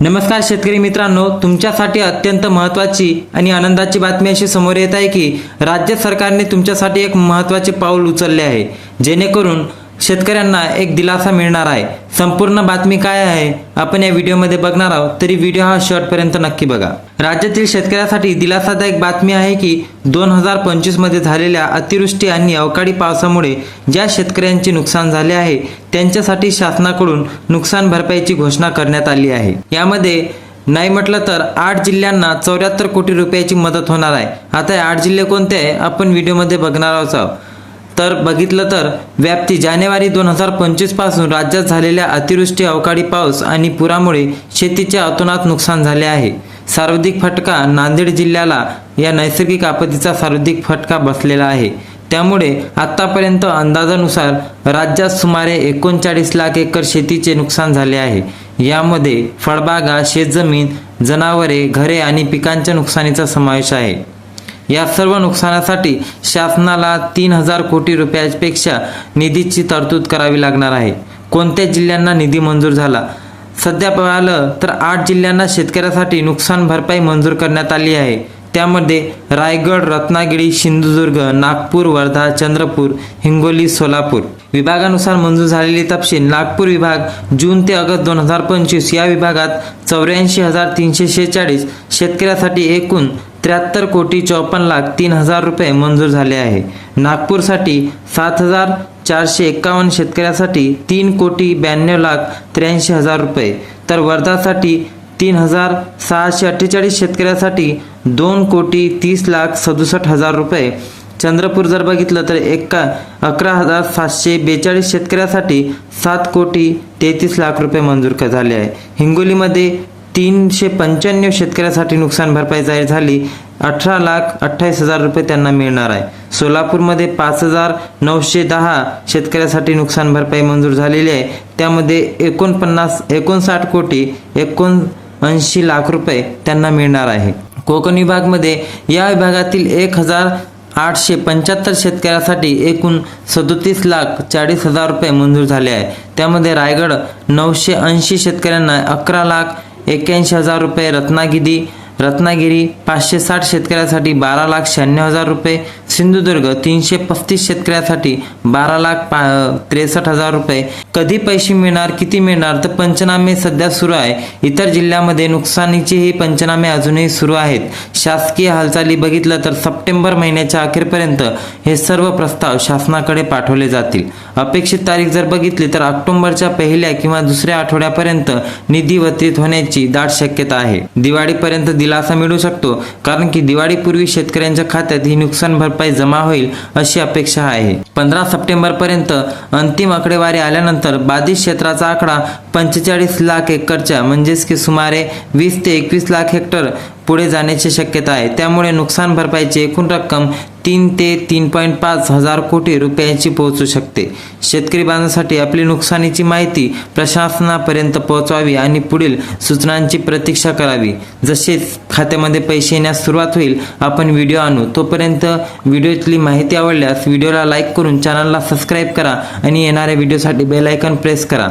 नमस्कार शेतकरी मित्रांनो तुमच्यासाठी अत्यंत महत्त्वाची आणि आनंदाची बातमी अशी समोर येत आहे की राज्य सरकारने तुमच्यासाठी एक महत्त्वाचे पाऊल उचलले आहे. जेणेकरून शेतकऱ्यांना एक दिलासा मिळणार आहे. संपूर्ण बातमी काय आहे आपण या व्हिडिओमध्ये बघणार आहोत. तरी व्हिडिओ हा शेवटपर्यंत नक्की बघा. राज्यातील शेतकऱ्यासाठी दिलासादायक बातमी आहे की दोन हजार पंचवीसमध्ये झालेल्या अतिवृष्टी आणि अवकाळी पावसामुळे ज्या शेतकऱ्यांचे नुकसान झाले आहे त्यांच्यासाठी शासनाकडून नुकसान भरपाईची घोषणा करण्यात आली आहे. यामध्ये नाही म्हटलं तर आठ जिल्ह्यांना चौऱ्याहत्तर कोटी रुपयाची मदत होणार आहे. आता हे आठ जिल्हे कोणते आहे आपण व्हिडिओमध्ये बघणार आहोत. तर बघितलं तर व्याप्ती जानेवारी दोन हजार पंचवीसपासून राज्यात झालेल्या अतिवृष्टी अवकाळी पाऊस आणि पुरामुळे शेतीचे अतोनात नुकसान झाले आहे. सर्वाधिक फटका नांदेड जिल्ह्याला या नैसर्गिक आपत्तीचा सर्वाधिक फटका बसलेला आहे. त्यामुळे आत्तापर्यंत अंदाजानुसार राज्यात सुमारे एकोणचाळीस लाख एकर शेतीचे नुकसान झाले आहे. यामध्ये फळबागा शेतजमीन जनावरे घरे आणि पिकांच्या नुकसानीचा समावेश आहे. या सर्व नुकसानासाठी शासनाला तीन हजार कोटी रुपयापेक्षा निधीची तरतूद करावी लागणार आहे. कोणत्या जिल्ह्यांना निधी मंजूर झाला? सध्या पाहिलं तर आठ जिल्ह्यांना शेतकऱ्यासाठी नुकसान भरपाई मंजूर करण्यात आली आहे. त्यामध्ये रायगड रत्नागिरी सिंधुदुर्ग नागपूर वर्धा चंद्रपूर हिंगोली सोलापूर. विभागानुसार मंजूर झालेली तपशील नागपूर विभाग जून ते ऑगस्ट दोन हजार पंचवीस या विभागात चौऱ्याऐंशी हजार तीनशे शेहेचाळीस शेतकऱ्यासाठी एकूण त्र्याहत्तर कोटी चौपन्न लाख तीन हजार रुपये मंजूर झाले आहे. नागपूरसाठी सात हजार चारशे एक्कावन्न शेतकऱ्यासाठी तीन कोटी ब्याण्णव लाख त्र्याऐंशी हजार रुपये तर वर्धासाठी तीन हजार सहाशे अठ्ठेचाळीस शेतकऱ्यासाठी दोन कोटी तीस लाख सदुसष्ट हजार रुपये. चंद्रपूर जर बघितलं तर एका अकरा हजार सातशे बेचाळीस शेतकऱ्यासाठी सात कोटी तेहतीस लाख रुपये मंजूर झाले आहे. हिंगोलीमध्ये तीनशे पंच्याण्णव शेतकऱ्यासाठी नुकसान भरपाई जाहीर झाली. अठरा लाख अठ्ठावीस हजार रुपये त्यांना मिळणार आहे. सोलापूरमध्ये पाच हजार नऊशे दहा शेतकऱ्यासाठी नुकसान भरपाई मंजूर झालेली आहे. त्यामध्ये एकोणपन्नास एकोणसाठ कोटी एकोणऐंशी लाख रुपये त्यांना मिळणार आहे. कोकण विभागमध्ये या विभागातील एक हजार आठशे पंच्याहत्तर शेतकऱ्यासाठी एकूण सदोतीस लाख चाळीस हजार रुपये मंजूर झाले आहे. त्यामध्ये रायगड नऊशे ऐंशी शेतकऱ्यांना अकरा लाख एक्क्याऐंशी हजार रुपये रत्नागिरी रत्नागिरी पाचशे साठ शेतकऱ्यासाठी बारा लाख शहाण्णव हजार रुपये सिंधुदुर्ग तीनशे पस्तीस शेतकऱ्यासाठी बारा लाख पा त्रेसष्ट हजार रुपये. कधी पैसे मिळणार किती मिळणार तर पंचनामे सध्या सुरू आहे. इतर जिल्ह्यामध्ये नुकसानीचेही पंचनामे अजूनही सुरू आहेत. शासकीय हालचाली बघितलं तर सप्टेंबर महिन्याच्या अखेरपर्यंत हे सर्व प्रस्ताव शासनाकडे पाठवले जातील. अपेक्षित तारीख जर बघितली तर ऑक्टोबरच्या पहिल्या किंवा दुसऱ्या आठवड्यापर्यंत निधी वितरित होण्याची दाट शक्यता आहे. दिवाळीपर्यंत दिलासा मिळू शकतो कारण की दिवाळीपूर्वी शेतकऱ्यांच्या खात्यात ही नुकसान भरपाई जमा होईल अशी अपेक्षा आहे. पंधरा सप्टेंबर पर्यंत अंतिम आकडेवारी आल्यानंतर बाधित क्षेत्राचा आकडा पंचेचाळीस लाख एकरच्या म्हणजेच की सुमारे वीस ते एकवीस लाख हेक्टर पुढे जाण्याची शक्यता आहे. त्यामुळे नुकसान भरपाईची एकूण रक्कम तीन ते तीन पॉईंट पाच हजार कोटी रुपयांची पोहोचू शकते. शेतकरी बांधवांसाठी आपली नुकसानीची माहिती प्रशासनापर्यंत पोहोचवावी आणि पुढील सूचनांची प्रतीक्षा करावी. जसेच खात्यामध्ये पैसे येण्यास सुरुवात होईल आपण व्हिडिओ आणू. तोपर्यंत व्हिडिओतली माहिती आवडल्यास व्हिडिओला लाईक करून चॅनलला सबस्क्राईब करा आणि येणाऱ्या व्हिडिओसाठी बेल प्रेस करा.